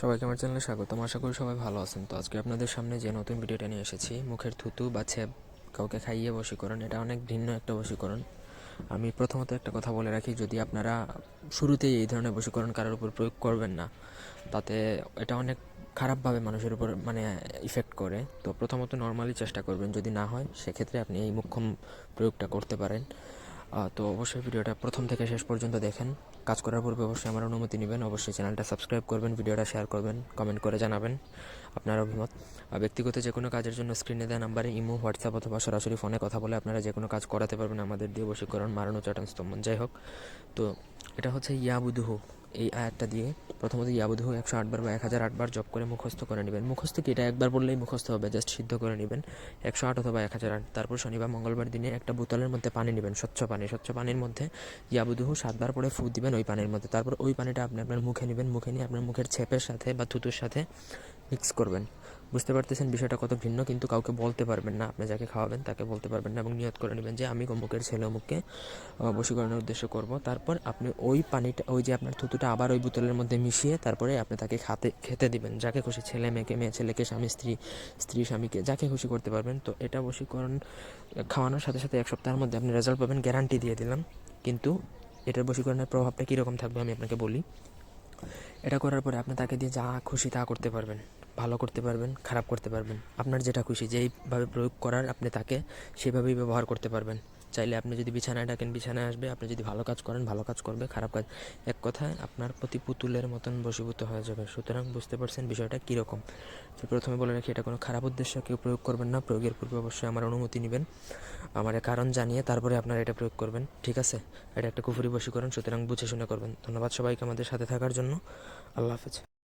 সবাইকে আমার চ্যানেলে স্বাগতম। আশা করি সবাই ভালো আছেন। তো আজকে আপনাদের সামনে যে নতুন ভিডিওটা নিয়ে এসেছি, মুখের থুতু বা ছেপ, কাউকে খাইয়ে বশীকরণ, এটা অনেক ভিন্ন একটা বশীকরণ। আমি প্রথমত একটা কথা বলে রাখি, যদি আপনারা শুরুতেই এই ধরনের বশীকরণ কারোর উপর প্রয়োগ করবেন না, তাতে এটা অনেক খারাপভাবে মানুষের উপর মানে ইফেক্ট করে। তো প্রথমত নর্মালি চেষ্টা করবেন, যদি না হয়, সেক্ষেত্রে আপনি এই মুখ্যম প্রয়োগটা করতে পারেন। তো অবশ্যই ভিডিওটা প্রথম থেকে শেষ পর্যন্ত দেখেন। কাজ করার পূর্বে অবশ্যই আমার অনুমতি নেবেন। অবশ্যই চ্যানেলটা সাবস্ক্রাইব করবেন, ভিডিওটা শেয়ার করবেন কমেন্ট করে জানাবেন আপনার অভিমত। ব্যক্তিগত যে কোনো কাজের জন্য স্ক্রিনে দেওয়া নাম্বারে ইমো, হোয়াটসঅ্যাপ অথবা সরাসরি ফোনে কথা বলে আপনারা যে কোনো কাজ করাতে পারবেন। আমাদের দিয়ে বসীকরণ মারানো চটান স্তম্ভন। যাই হোক, তো এটা হচ্ছে ইয়াবুদুহু। এই আয়াতটা দিয়ে প্রথমত ইয়াবুদুহু একশো আটবার বা এক হাজার আটবার জপ করে মুখস্থ করে নেবেন। মুখস্থ কি? এটা একবার বললেই মুখস্থ হবে জাস্ট সিদ্ধ করে নেবেন। একশো আট অথবা এক হাজার আট। তারপর শনিবার, মঙ্গলবার দিনে একটা বোতলের মধ্যে পানি নেবেন, স্বচ্ছ পানি। স্বচ্ছ পানির মধ্যে ইয়াবুদুহু সাতবার পরে ফু দিবেন ওই পানির মধ্যে। তারপর ওই পানিটা আপনি আপনার মুখে নেবেন। মুখে নিয়ে আপনার মুখের ছেপের সাথে বা থুতুর সাথে মিক্স করবেন। বুঝতে পারতেছেন বিষয়টা কত ভিন্ন, কিন্তু কাউকে বলতে পারবেন না। আপনি যাকে খাওয়াবেন তাকে বলতে পারবেন না এবং নিয়ত করে নেবেন যে আমি অমুকের ছেলে অমুককে বশীকরণের উদ্দেশ্য করব। তারপর আপনি ওই পানিটা, ওই যে আপনার থুতুটা আবার ওই বোতলের মধ্যে মিশিয়ে তারপরে আপনি তাকে খাতে, খেতে দিবেন। যাকে খুশি ছেলে মেয়েকে, মেয়ে ছেলেকে, স্বামী, স্ত্রী স্ত্রী, স্বামীকে, যাকে খুশি করতে পারবেন। তো এটা বশীকরণ খাওয়ানোর সাথে সাথে এক সপ্তাহের মধ্যে আপনি রেজাল্ট পাবেন গ্যারান্টি দিয়ে দিলাম। কিন্তু এটার বশীকরণের প্রভাবটা কীরকম থাকবে আমি আপনাকে বলি। এটা করার পরে আপনি তাকে দিয়ে যা খুশি তা করতে পারবেন, ভালো করতে পারবেন, খারাপ করতে পারবেন। আপনার যেটা খুশি, যেইভাবে প্রয়োগ করার আপনি তাকে সেভাবেই ব্যবহার করতে পারবেন। চাইলে আপনি যদি বিছানায় ডাকেন, বিছানায় আসবে, আপনি যদি ভালো কাজ করেন, ভালো কাজ করবে, খারাপ কাজ। এক কথায় আপনার প্রতি পুতুলের মতন বশীভূত হয়ে যাবে। সুতরাং বুঝতে পারছেন বিষয়টা কীরকম। তো প্রথমে বলে রাখি, এটা কোনো খারাপ উদ্দেশ্য, কেউ প্রয়োগ করবেন না। প্রয়োগের পূর্বে অবশ্যই আমার অনুমতি নেবেন। আমার কারণ জানিয়ে তারপরে আপনারা এটা প্রয়োগ করবেন। ঠিক আছে? এটা একটা কুফুরি বশীকরণ, সুতরাং বুঝে শুনে করবেন। ধন্যবাদ সবাইকে আমাদের সাথে থাকার জন্য। আল্লাহ হাফেজ।